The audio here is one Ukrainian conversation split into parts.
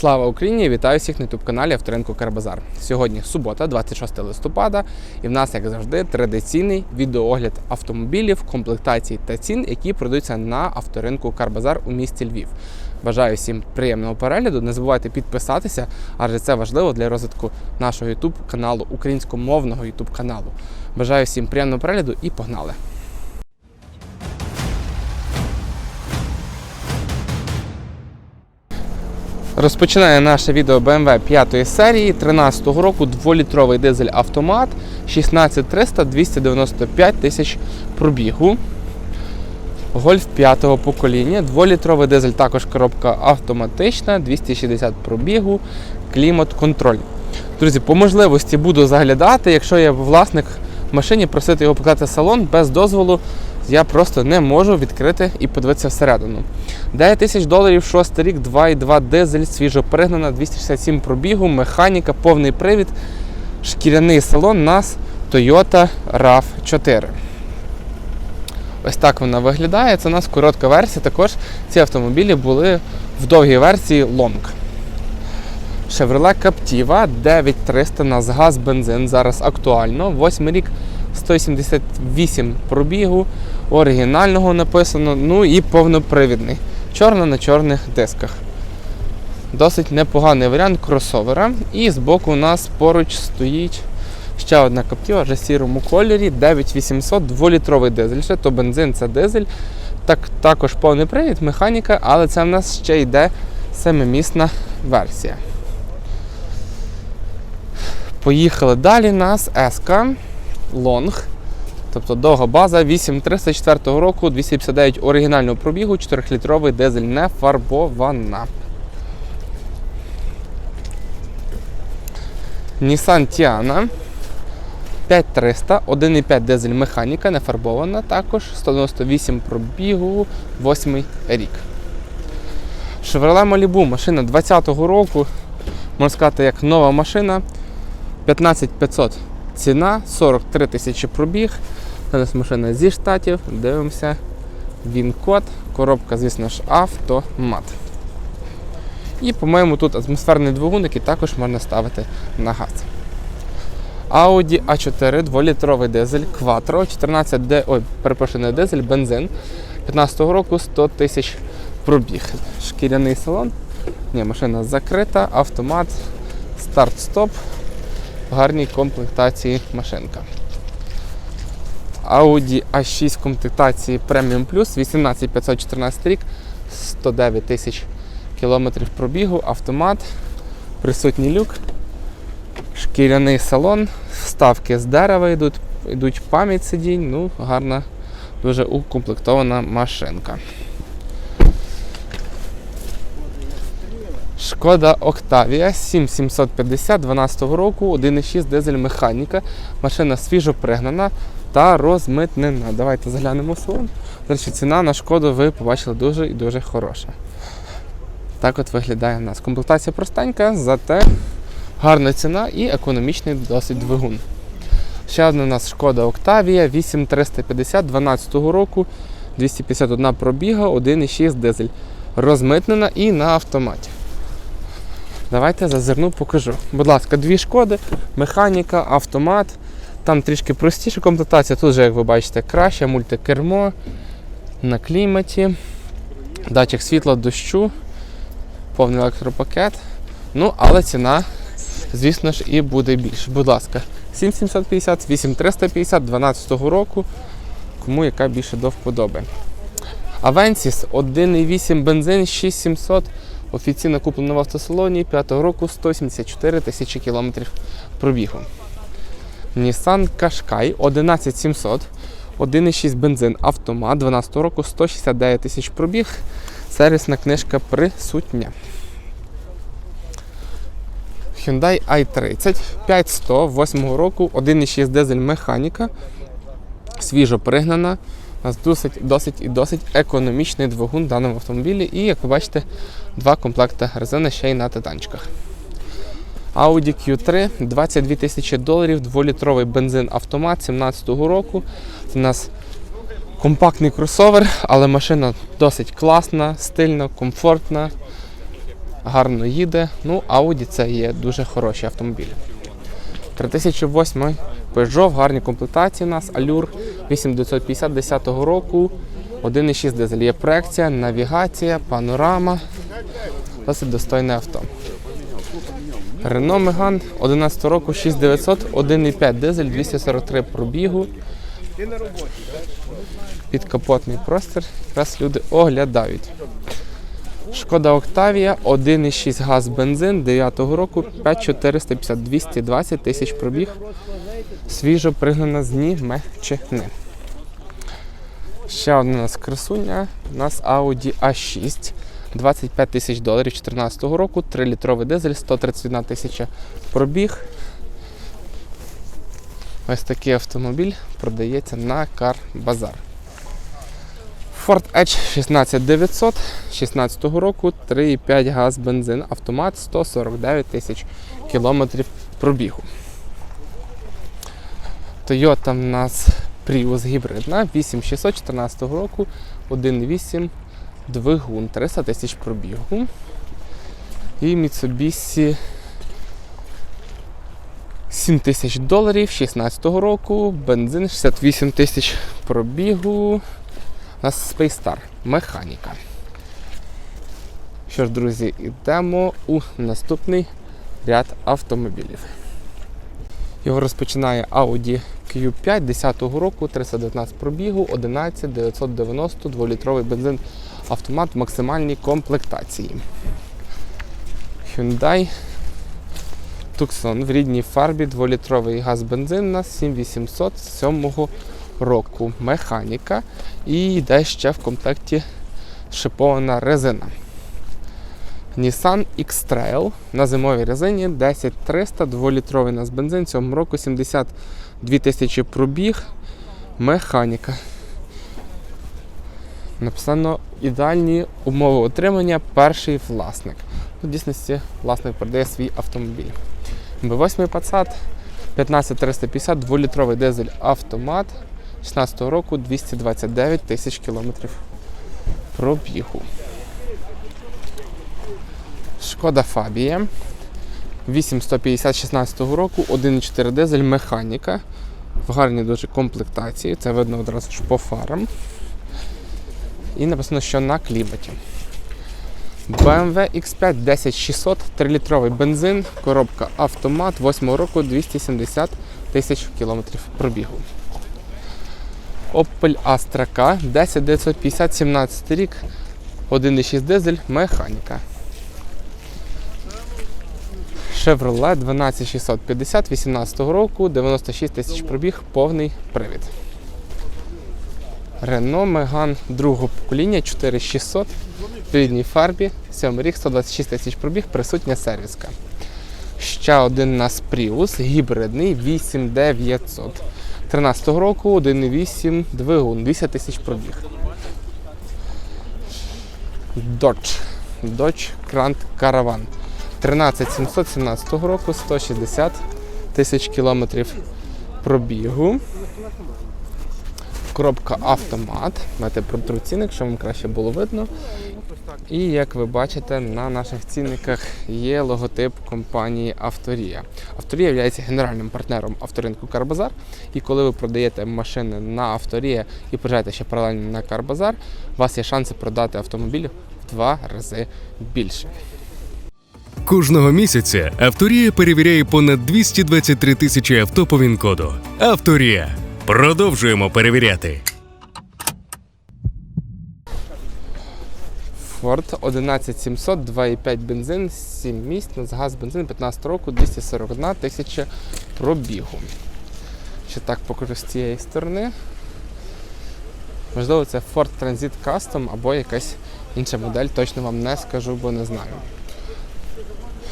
Слава Україні! Вітаю всіх на youtube каналі Авторинку Карбазар. Сьогодні субота, 26 листопада, і в нас, як завжди, традиційний відеоогляд автомобілів, комплектацій та цін, які продаються на авторинку Карбазар у місті Львів. Бажаю всім приємного перегляду. Не забувайте підписатися, адже це важливо для розвитку нашого youtube каналу, українськомовного youtube каналу. Бажаю всім приємного перегляду і погнали! Розпочинає наше відео BMW 5 серії. 13 року 2-літровий дизель автомат. 16300 295 тисяч пробігу. Гольф 5 покоління, 2-літровий дизель, також коробка автоматична, 260 пробігу, клімат-контроль. Друзі, по можливості буду заглядати, якщо я власник машині, просити його показати салон без дозволу, я просто не можу відкрити і подивитися всередину. 9 тисяч доларів, 6 рік, 2,2 дизель, свіжо пригнана, 267 пробігу, механіка, повний привід, шкіряний салон нас Toyota RAV4. Ось так вона виглядає. Це у нас коротка версія. Також ці автомобілі були в довгій версії Long. Chevrolet Captiva 9300 на газ бензин. Зараз актуально. 8 рік 178 пробігу, оригінального написано, ну і повнопривідний. Чорно на чорних дисках. Досить непоганий варіант кросовера. І збоку у нас поруч стоїть ще одна Captiva вже в сірому кольорі, 9800, 2-літровий дизель. Ще то бензин, це дизель. Так, також повний привід, механіка, але це в нас ще йде семимісна версія. Поїхали далі. У нас SK Long. Тобто довга база 8304 року, 259 оригінального пробігу, 4-літровий дизель не фарбована. Nissan Tiana 5300, 1,5 дизель механіка, не фарбована також, 198 пробігу, 8 рік. Chevrolet Malibu, машина 20-го року, можна сказати, як нова машина. 15500 ціна, 43 тисячі пробіг. Зараз машина зі штатів, дивимося. Він-код, коробка, звісно ж, автомат. І, по-моєму, тут атмосферний двигун, який також можна ставити на газ. Audi A4, 2-літровий дизель, Quattro, 14 д... Ой, перепрошую, не дизель, бензин. 15-го року 100 тисяч пробіг. Шкіряний салон. Ні, машина закрита, автомат, старт-стоп. В гарній комплектації машинка. Audi A6 комплектації Premium Plus, 18514 рік, 109 тисяч кілометрів пробігу, автомат, присутній люк, шкіряний салон, вставки з дерева йдуть, йдуть пам'ять сидінь, ну, гарна, дуже укомплектована машинка. Шкода Octavia 7750 12 року, 1,6 дизель механіка. Машина свіжо пригнана та розмитнена. Давайте заглянемо в салон. До ціна на шкоду ви побачили дуже і дуже хороша. Так от виглядає у нас. Комплектація простенька, зате гарна ціна і економічний досить двигун. Ще одна у нас шкода Octavia 8350 12 року, 251 пробіга, 1,6 дизель. Розмитнена і на автоматі. Давайте зазирну, покажу. Будь ласка, дві шкоди, механіка, автомат. Там трішки простіша комплектація. Тут вже, як ви бачите, краще, мультикермо на кліматі, датчик світла дощу, повний електропакет. Ну, але ціна, звісно ж, і буде більше. Будь ласка, 7750, 8350 12 року. Кому яка більше до вподоби. Avensis 1,8 бензин 6700. Офіційно куплено в автосалоні 5 року 174 тисячі кілометрів пробігу. Nissan Qashqai 11700, 1,6 бензин автомат 12 року 169 тисяч пробіг. Сервісна книжка присутня. Hyundai i30 5100 8 року, 1,6 дизель механіка. Свіжо пригнана. У нас досить, досить і досить економічний двигун в даному автомобілі. І, як ви бачите, два комплекти резини ще й на титанчиках. Audi Q3 22 тисячі доларів, 2-літровий бензин автомат 17-го року. Це у нас компактний кросовер, але машина досить класна, стильна, комфортна. гарно їде. Ну, Audi це є дуже хороші автомобілі. 3008 Peugeot в гарній комплектації у нас Allure 8950 10 року. 1,6 дизель. Є проекція, навігація, панорама. Досить достойне авто. Renault Megane 11 року 6900, 1,5 дизель, 243 пробігу. Підкапотний простір. Якраз люди оглядають. Шкода Октавія 1,6 газ бензин 9 року 5450 220 тисяч пробіг. Свіжо пригнана з Німеччини. Ще одна у нас красуня. У нас Audi A6 25 тисяч доларів 2014 року, 3-літровий дизель, 131 тисяча пробіг. Ось такий автомобіль продається на Bazaar. Ford Edge 16900 16 року, 3,5 газ бензин, автомат 149 тисяч кілометрів пробігу. Toyota в нас Prius гібридна 8614 року, 1,8 двигун 300 тисяч пробігу. І Mitsubishi 7 тисяч доларів 16 року, бензин 68 тисяч пробігу. У нас Space Star, механіка. Що ж, друзі, йдемо у наступний ряд автомобілів. Його розпочинає Audi Q5 10-го року, 319 пробігу, 11 990 2-літровий бензин автомат в максимальній комплектації. Hyundai Tucson в рідній фарбі 2-літровий газ бензин у нас 7800 7 року. Механіка і йде ще в комплекті шипована резина. Nissan X-Trail на зимовій резині 10300 2-літровий у нас бензин 7 року 72 тисячі пробіг. Механіка. Написано ідеальні умови отримання перший власник. Ну, в дійсності власник продає свій автомобіль. B8 Passat 15350 2-літровий дизель автомат 16 року 229 тисяч кілометрів пробігу. Шкода Фабія 8150 16 року, 1,4 дизель, механіка. В гарній дуже комплектації, це видно одразу ж по фарам. І написано, що на кліматі. BMW X5 10600, 3-літровий бензин, коробка автомат 8 року 270 тисяч кілометрів пробігу. Opel Astra K 10950 17 рік, 1,6 дизель, механіка. Chevrolet 12650 18 року, 96 тисяч пробіг, повний привід. Renault Megane другого покоління 4600 в рідній фарбі, 7 рік, 126 тисяч пробіг, присутня сервіска. Ще один у нас Prius, гібридний 8900. 13 року 1,8 двигун, 200 тисяч пробіг. Dodge. Dodge Grand Caravan. 13717 року, 160 тисяч кілометрів пробігу. Коробка автомат. Протру цінник, щоб вам краще було видно. І як ви бачите, на наших цінниках є логотип компанії Авторія. Авторія є генеральним партнером авторинку Карбазар. І коли ви продаєте машини на Авторія і приїжджаєте ще паралельно на Карбазар, у вас є шанси продати автомобіль в два рази більше. Кожного місяця Авторія перевіряє понад 223 тисячі авто по ВІН-коду. Авторія. Продовжуємо перевіряти. Ford 11700, 2,5 бензин, 7 місць, газ бензин 15 року, 241 тисяча пробігу. Ще так покажу з цієї сторони. Можливо, це Ford Transit Custom або якась інша модель, точно вам не скажу, бо не знаю.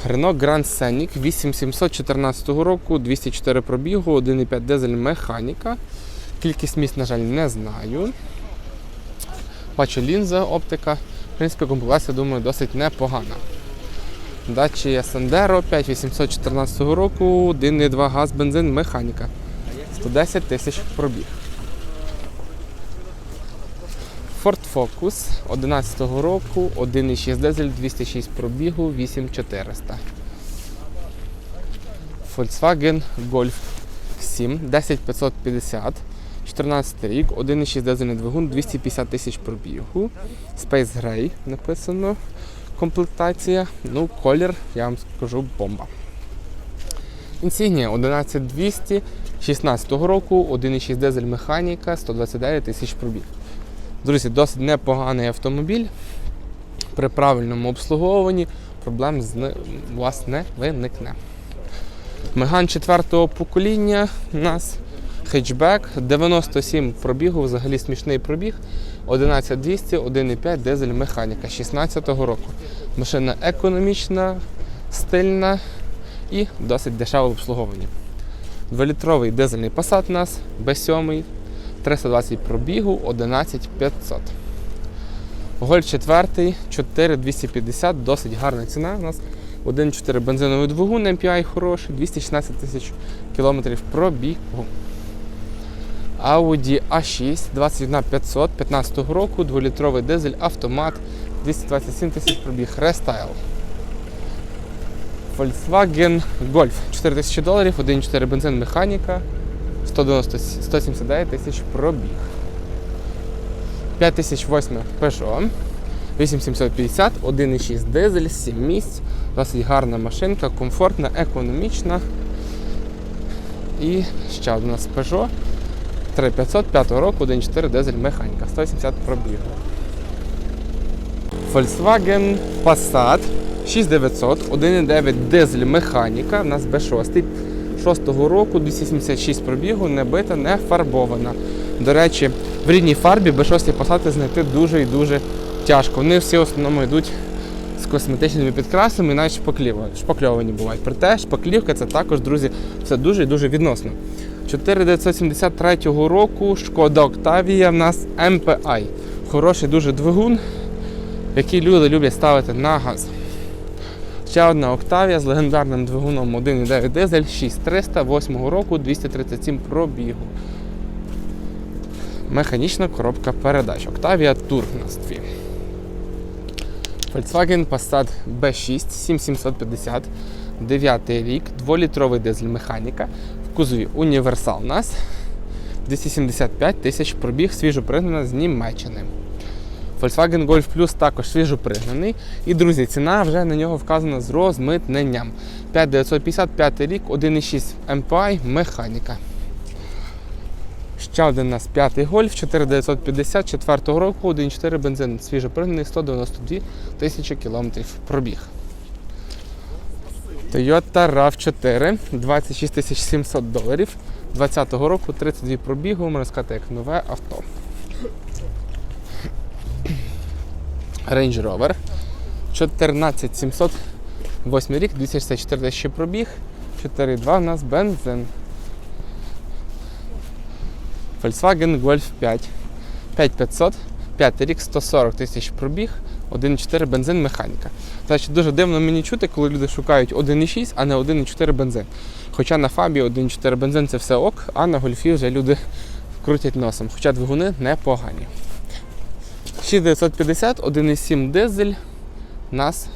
Renault Grand Scenic 8714 року, 204 пробігу, 1,5 дизель механіка. Кількість місць, на жаль, не знаю. Бачу лінза, оптика. В принципі, комплектація, думаю, досить непогана. Dacia Sandero 5814 року, 1,2 газ, бензин, механіка. 110 тисяч пробіг. Ford Focus 11 року, 1,6 дизель, 206 пробігу, 8400. Volkswagen Golf 7, 10550, 14 рік, 1,6 дизельний двигун, 250 тисяч пробігу. Space Gray написано. Комплектація. Ну, колір, я вам скажу, бомба. Інсігнія 11200, 16 року, 1,6 дизель механіка, 129 тисяч пробіг. Друзі, досить непоганий автомобіль. При правильному обслуговуванні проблем з у вас не виникне. Меган 4-го покоління у нас хетчбек, 97 пробігу, взагалі смішний пробіг. 11200, 1,5 дизель механіка 16 року. Машина економічна, стильна і досить дешево в обслуговуванні. 2-літровий дизельний Passat у нас B7, 320 пробігу, 11500. Гольф 4, 4250, досить гарна ціна у нас. 1,4 бензиновий двигун MPI хороший, 216 тисяч кілометрів пробігу. Audi A6 21500 15 року, 2-літровий дизель, автомат, 227 тисяч пробіг, рестайл. Volkswagen Golf 4 тисячі доларів, 1,4 бензин механіка, 190, 179 тисяч пробіг. 5008 Peugeot, 8750, 1,6 дизель, 7 місць, досить гарна машинка, комфортна, економічна. І ще одна нас Peugeot 3500 5 року, 1,4 дизель механіка, 170 пробігу. Volkswagen Passat 6900, 1,9 дизель механіка, у нас B6 6 року, 276 пробігу, не бита, не фарбована. До речі, в рідній фарбі B6 Passat знайти дуже і дуже тяжко. Вони всі в основному йдуть з косметичними підкрасами і навіть шпакліва- шпакльовані бувають. Проте шпаклівка це також, друзі, все дуже і дуже відносно. 4973 року Шкода Octavia в нас MPI. Хороший дуже двигун, який люди люблять ставити на газ. Ще одна Octavia з легендарним двигуном 1,9 дизель 6300 8 року 237 пробігу. Механічна коробка передач. Octavia Tour у нас. Volkswagen Passat B6 7750, 9 рік, 2-літровий дизель механіка. В кузові універсал нас 275 тисяч пробіг, свіжо пригнана з Німеччини. Volkswagen Golf Plus також свіжо пригнаний. І, друзі, ціна вже на нього вказана з розмитненням. 5950, 5 рік, 1,6 MPI, механіка. Ще один у нас п'ятий гольф 4950 року, 1,4 бензин, свіжо пригнаний, 192 тисячі кілометрів пробіг. Toyota RAV4 26 700 доларів. 20 року 32 пробігу, можна сказати, як нове авто. Range Rover 14700 8 рік, 264 тисячі пробіг, 4,2 у нас бензин. Volkswagen Golf 5 5500, 5 рік, 140 тисяч пробіг, 1,4 бензин механіка. Значить, дуже дивно мені чути, коли люди шукають 1,6, а не 1,4 бензин. Хоча на Фабі 1,4 бензин це все ок, а на гольфі вже люди крутять носом. Хоча двигуни непогані. 6950, 1,7 дизель. У нас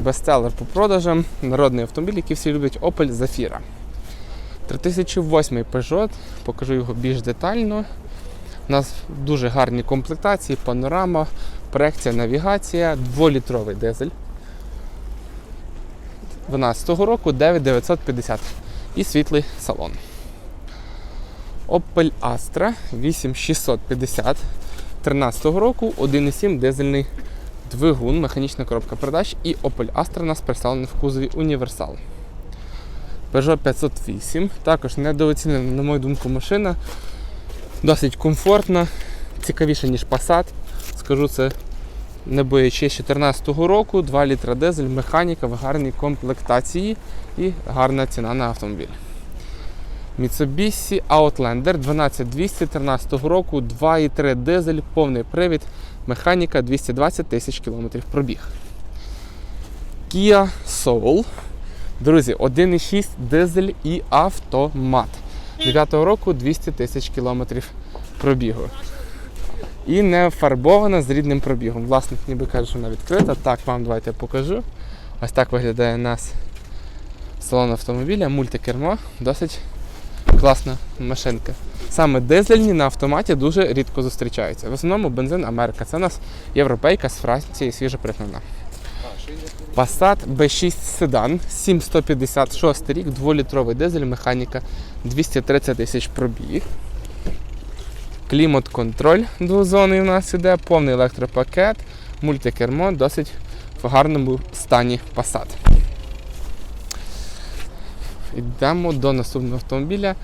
бестселер по продажам, народний автомобіль, який всі люблять Opel Zafira. 3008 Peugeot, покажу його більш детально. У нас дуже гарні комплектації, панорама, проекція, навігація, 2-літровий дизель. 12 року 9950 і світлий салон. Opel Astra 8650 13 року 1,7 дизельний двигун, механічна коробка передач і Opel Astra у нас представлений в кузові універсал. Peugeot 508, також недооцінена, на мою думку, машина. Досить комфортна, цікавіша, ніж Passat. Скажу це не боячись 2014 року, 2 літра дизель, механіка в гарній комплектації і гарна ціна на автомобіль. Mitsubishi Outlander 12200 13 року, 2,3 дизель, повний привід, механіка 220 тисяч кілометрів пробіг. Kia Soul. Друзі, 1,6 дизель і автомат. 9-го року 200 тисяч кілометрів пробігу. І не фарбована з рідним пробігом. Власник ніби каже, що вона відкрита. Так, вам давайте я покажу. Ось так виглядає у нас салон автомобіля, мультикермо, досить класна машинка. Саме дизельні на автоматі дуже рідко зустрічаються. В основному бензин Америка. Це у нас європейка з Франції, свіжо пригнана. Passat B6 седан, 7156 рік, 2-літровий дизель, механіка 230 тисяч пробіг. Клімат-контроль двозонний у нас іде, повний електропакет, мультикермо, досить в гарному стані Passat. Йдемо до наступного автомобіля.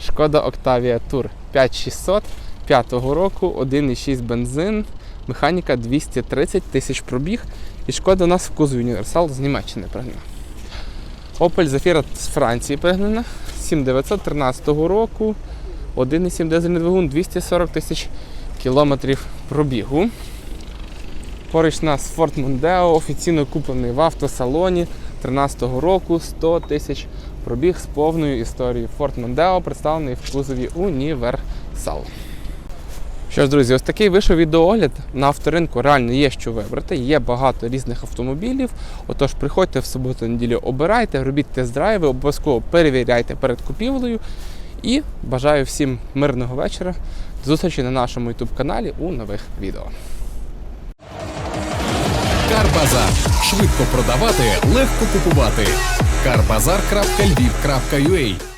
Шкода Octavia Tour 5600 5 року, 1,6 бензин, механіка 230 тисяч пробіг. І шкода у нас в кузові універсал з Німеччини пригнана. Opel Zafira з Франції пригнана 7913 року. 1,7 дизельний двигун, 240 тисяч кілометрів пробігу. Поруч у нас Ford Mondeo, офіційно куплений в автосалоні 13-го року, 100 тисяч пробіг з повною історією. Ford Mondeo представлений в кузові Універсал. Що ж, друзі, ось такий вийшов відеоогляд. На авторинку реально є що вибрати, є багато різних автомобілів. Отож, приходьте в суботу-неділю, обирайте, робіть тест-драйви, обов'язково перевіряйте перед купівлею. І бажаю всім мирного вечора. До зустрічі на нашому YouTube каналі у нових відео. Карбазар. Швидко продавати, легко купувати. Карбазар.львів.ua